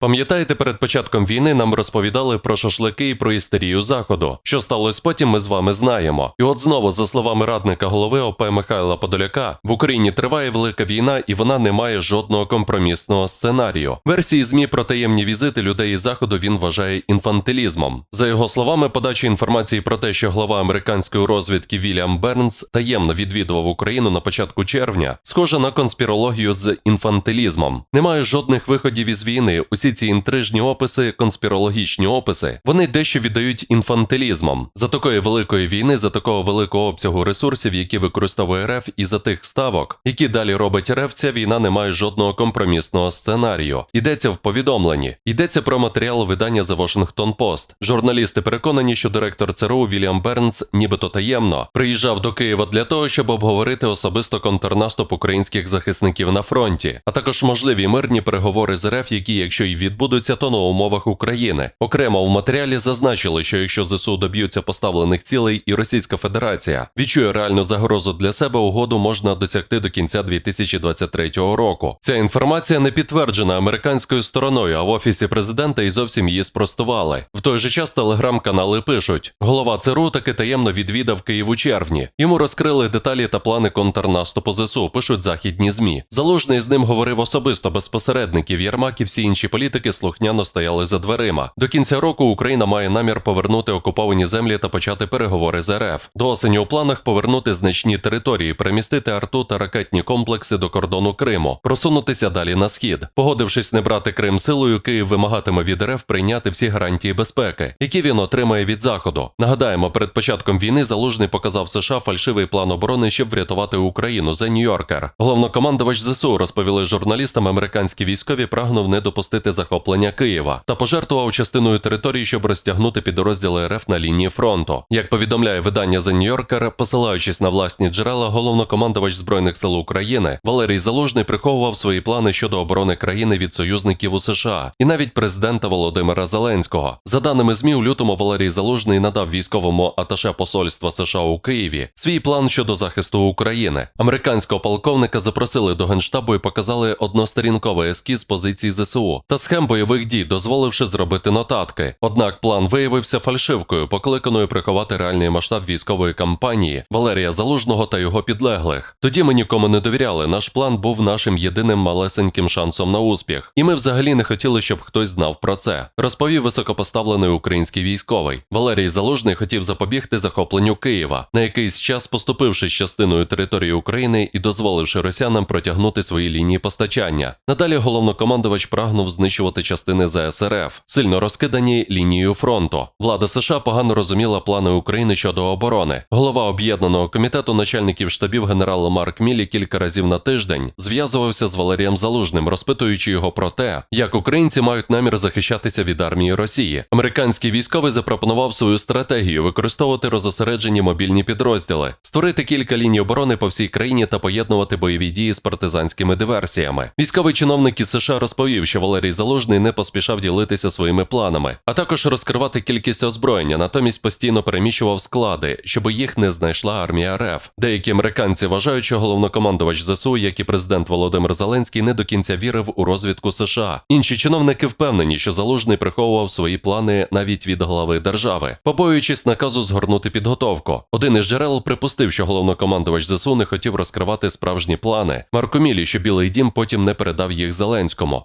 Пам'ятаєте, перед початком війни нам розповідали про шашлики і про істерію заходу. Що сталося потім, ми з вами знаємо. І от знову, за словами радника голови ОП Михайла Подоляка, в Україні триває велика війна, і вона не має жодного компромісного сценарію. Версії змі про таємні візити людей із заходу він вважає інфантилізмом. За його словами, подача інформації про те, що глава американської розвідки Вільям Бернс таємно відвідував Україну на початку червня, схоже на конспірологію з інфантилізмом. Немає жодних виходів із війни. Усі ці інтрижні описи, конспірологічні описи, вони дещо віддають інфантилізмом. За такої великої війни, за такого великого обсягу ресурсів, які використовує РФ, і за тих ставок, які далі робить РФ, ця війна не має жодного компромісного сценарію. Йдеться в повідомленні. Йдеться про матеріал видання The Washington Post. Журналісти переконані, що директор ЦРУ Вільям Бернс, нібито таємно, приїжджав до Києва для того, щоб обговорити особисто контрнаступ українських захисників на фронті, а також можливі мирні переговори з РФ, які, якщо й відбудуться, то на умовах України. Окремо в матеріалі зазначили, що якщо ЗСУ доб'ються поставлених цілей, і Російська Федерація відчує реальну загрозу для себе, угоду можна досягти до кінця 2023 року. Ця інформація не підтверджена американською стороною, а в офісі президента і зовсім її спростували. В той же час телеграм-канали пишуть: голова ЦРУ таки таємно відвідав Київ у червні. Йому розкрили деталі та плани контрнаступу ЗСУ. Пишуть західні змі. Залужний з ним говорив особисто без посередників. Єрмак і всі інші політики слухняно стояли за дверима. До кінця року Україна має намір повернути окуповані землі та почати переговори з РФ. До осені у планах повернути значні території, перемістити арту та ракетні комплекси до кордону Криму, просунутися далі на схід. Погодившись не брати Крим силою, Київ вимагатиме від РФ прийняти всі гарантії безпеки, які він отримає від заходу. Нагадаємо, перед початком війни залужний показав США фальшивий план оборони, щоб врятувати Україну за Нью-Йоркер. Головнокомандувач ЗСУ розповіли журналістам, американські військові прагнув не допустити захоплення Києва та пожертвував частиною території, щоб розтягнути підрозділи РФ на лінії фронту. Як повідомляє видання The New Yorker, посилаючись на власні джерела, головнокомандувач збройних сил України Валерій Залужний приховував свої плани щодо оборони країни від союзників у США і навіть президента Володимира Зеленського. За даними ЗМІ, у лютому Валерій Залужний надав військовому аташе посольства США у Києві свій план щодо захисту України. Американського полковника запросили до генштабу і показали односторінковий ескіз позицій ЗСУ та схем бойових дій, дозволивши зробити нотатки. Однак план виявився фальшивкою, покликаною приховати реальний масштаб військової кампанії Валерія Залужного та його підлеглих. Тоді ми нікому не довіряли. Наш план був нашим єдиним малесеньким шансом на успіх, і ми взагалі не хотіли, щоб хтось знав про це. Розповів високопоставлений український військовий. Валерій Залужний хотів запобігти захопленню Києва, на якийсь час поступивши з частиною території України і дозволивши росіянам протягнути свої лінії постачання. Надалі головнокомандувач прагнув знищувати частини ЗСРФ, сильно розкидані лінією фронту. Влада США погано розуміла плани України щодо оборони. Голова об'єднаного комітету начальників штабів генерал Марк Мілі кілька разів на тиждень зв'язувався з Валерієм Залужним, розпитуючи його про те, як українці мають намір захищатися від армії Росії. Американський військовий запропонував свою стратегію використовувати розосереджені мобільні підрозділи, створити кілька ліній оборони по всій країні та поєднувати бойові дії з партизанськими диверсіями. Військовий чиновник із США розповів, що Валерій Залужний не поспішав ділитися своїми планами, а також розкривати кількість озброєння, натомість постійно переміщував склади, щоб їх не знайшла армія РФ. Деякі американці вважають, що головнокомандувач ЗСУ, як і президент Володимир Зеленський, не до кінця вірив у розвідку США. Інші чиновники впевнені, що Залужний приховував свої плани навіть від глави держави, побоюючись наказу згорнути підготовку. Один із джерел припустив, що головнокомандувач ЗСУ не хотів розкривати справжні плани. Марко Мілі, що Білий Дім потім не передав їх Зеленському.